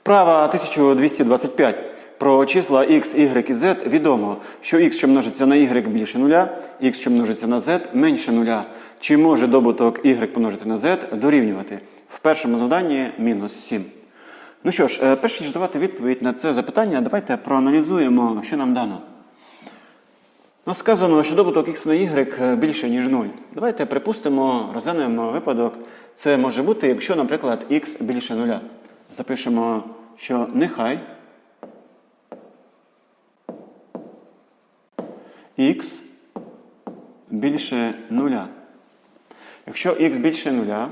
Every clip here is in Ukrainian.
Вправа 1225. Про числа x, y і z відомо, що x, що множиться на y більше нуля, x, що множиться на z менше нуля. Чи може добуток y помножити на z дорівнювати? В першому завданні мінус 7. Ну що ж, е, перш ніж давати відповідь на це запитання, давайте проаналізуємо, що нам дано. Нас сказано, що добуток x на y більше, ніж 0. Давайте припустимо, розглянемо випадок. Це може бути, якщо, наприклад, x більше 0. Запишемо, що нехай x більше 0. Якщо x більше 0,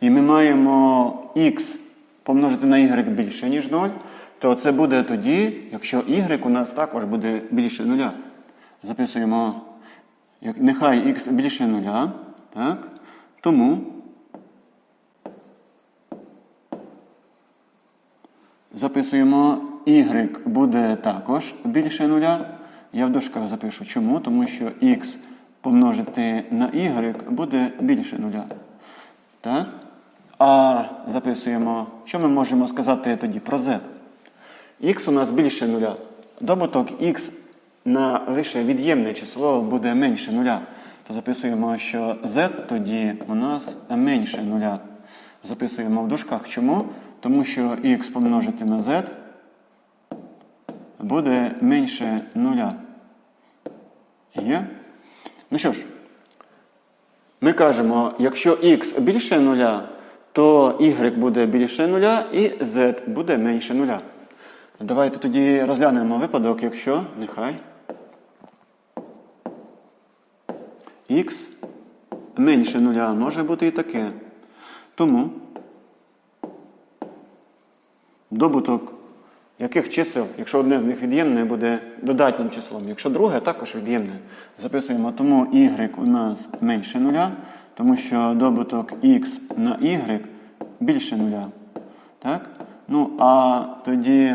і ми маємо x помножити на y більше, ніж 0, то це буде тоді, якщо y у нас також буде більше 0. Записуємо, як нехай x більше 0, так? тому записуємо y буде також більше 0. Я в дужках запишу чому, тому що x помножити на y буде більше 0. Так? А записуємо, що ми можемо сказати тоді про z. Х у нас більше нуля. Добуток х на лише від'ємне число буде менше нуля. То записуємо, що z тоді у нас менше нуля. Записуємо в дужках. Чому? Тому що х помножити на z буде менше нуля. Є? Ну що ж, ми кажемо, якщо х більше нуля, то y буде більше нуля і z буде менше нуля. Давайте тоді розглянемо випадок, якщо нехай х менше нуля може бути і таке. Тому добуток яких чисел, якщо одне з них від'ємне, буде додатнім числом, якщо друге також від'ємне. Записуємо, тому y у нас менше нуля, тому що добуток x на y більше нуля. Так? Ну, а тоді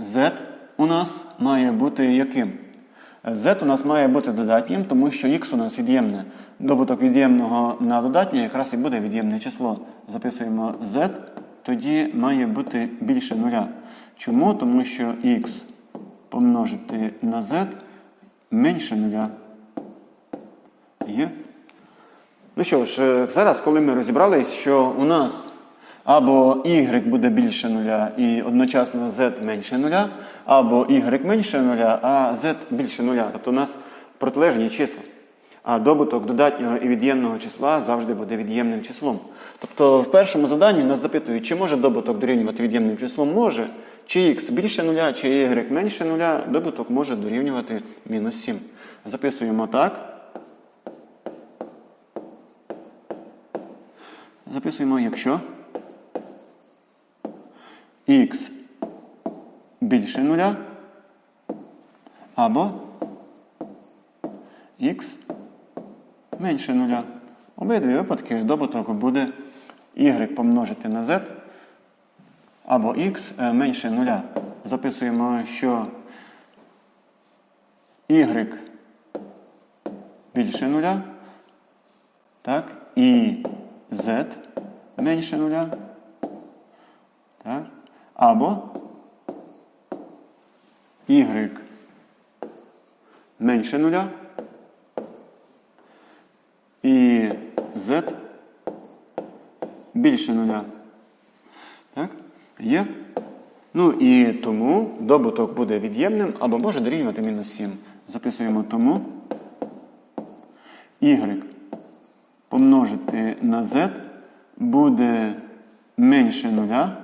z у нас має бути яким? z у нас має бути додатнім, тому що x у нас від'ємне. Добуток від'ємного на додатнє якраз і буде від'ємне число. Записуємо z, тоді має бути більше нуля. Чому? Тому що x помножити на z менше нуля. Є? Ну що ж, е, зараз, коли ми розібрались, що у нас або y буде більше нуля і одночасно z менше нуля, або y менше нуля, а z більше нуля. Тобто у нас протилежні числа. А добуток додатнього і від'ємного числа завжди буде від'ємним числом. Тобто в першому завданні нас запитують, чи може добуток дорівнювати від'ємним числом? Може. Чи х більше нуля, чи y менше нуля, добуток може дорівнювати мінус 7. Записуємо так. Записуємо, якщо х більше нуля або х менше нуля. Обидві випадки добуток буде y помножити на z або х менше нуля. Записуємо, що y більше нуля, так, і z менше нуля, так, або y менше нуля і z більше нуля. Так? Є? Ну і тому добуток буде від'ємним або може дорівнювати мінус 7. Записуємо тому y помножити на z буде менше нуля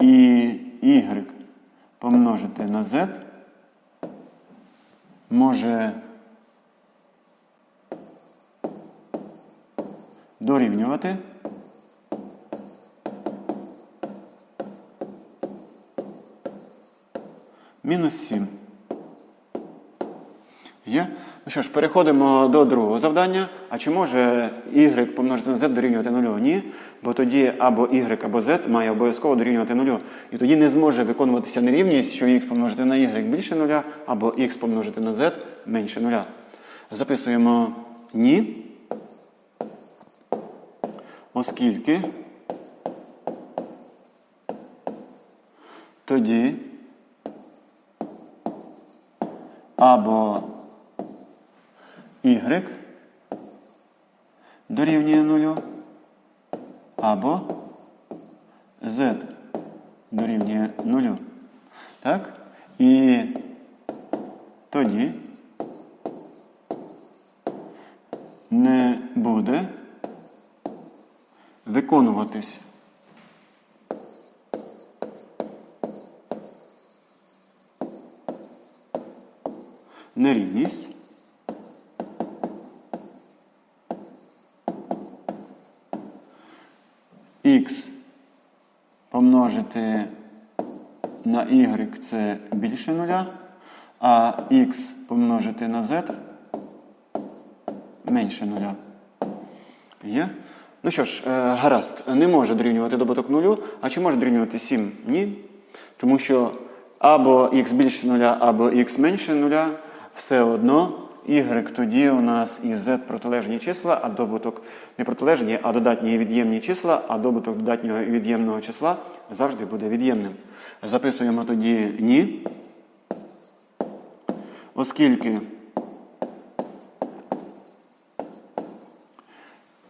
і y помножити на z може дорівнювати мінус 7. Є? Ну що ж, переходимо до другого завдання. А чи може y помножити на z дорівнювати 0? Ні. Бо тоді або y, або z має обов'язково дорівнювати 0. І тоді не зможе виконуватися нерівність, що x помножити на y більше 0, або x помножити на z менше 0. Записуємо ні. Оскільки тоді або y дорівнює нулю, або z дорівнює нулю. Так? І тоді не буде виконуватись нерівність х помножити на y це більше нуля, а х помножити на z менше нуля. Є? Ну що ж, е, гаразд, не може дорівнювати добуток нулю, а чи може дорівнювати 7? Ні. Тому що або х більше нуля, або х менше нуля, все одно y тоді у нас і z протилежні числа, а добуток не протилежні, а додатні і від'ємні числа, а добуток додатнього і від'ємного числа завжди буде від'ємним. Записуємо тоді ні. Оскільки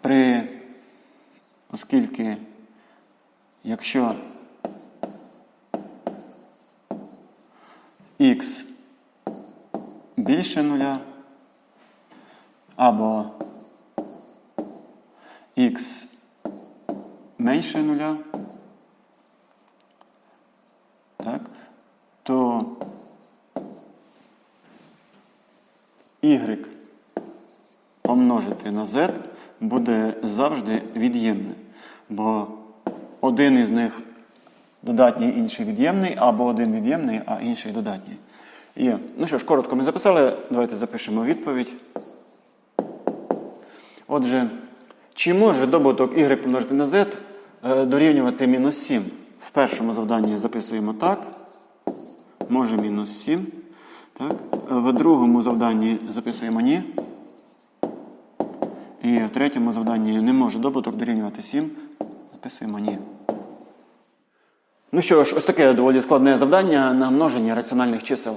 при оскільки якщо х більше нуля або х менше нуля, так, то y помножити на z буде завжди від'ємне. Бо один із них додатній, інший від'ємний, або один від'ємний, а інший додатній. Є. Ну що ж, коротко ми записали. Давайте запишемо відповідь. Отже, чи може добуток y помножити на z е, дорівнювати мінус 7? В першому завданні записуємо так. Може мінус 7. Так. В другому завданні записуємо ні. І в третьому завданні не може добуток дорівнювати 7. Записуємо ні. Ну що ж, ось таке доволі складне завдання на множення раціональних чисел.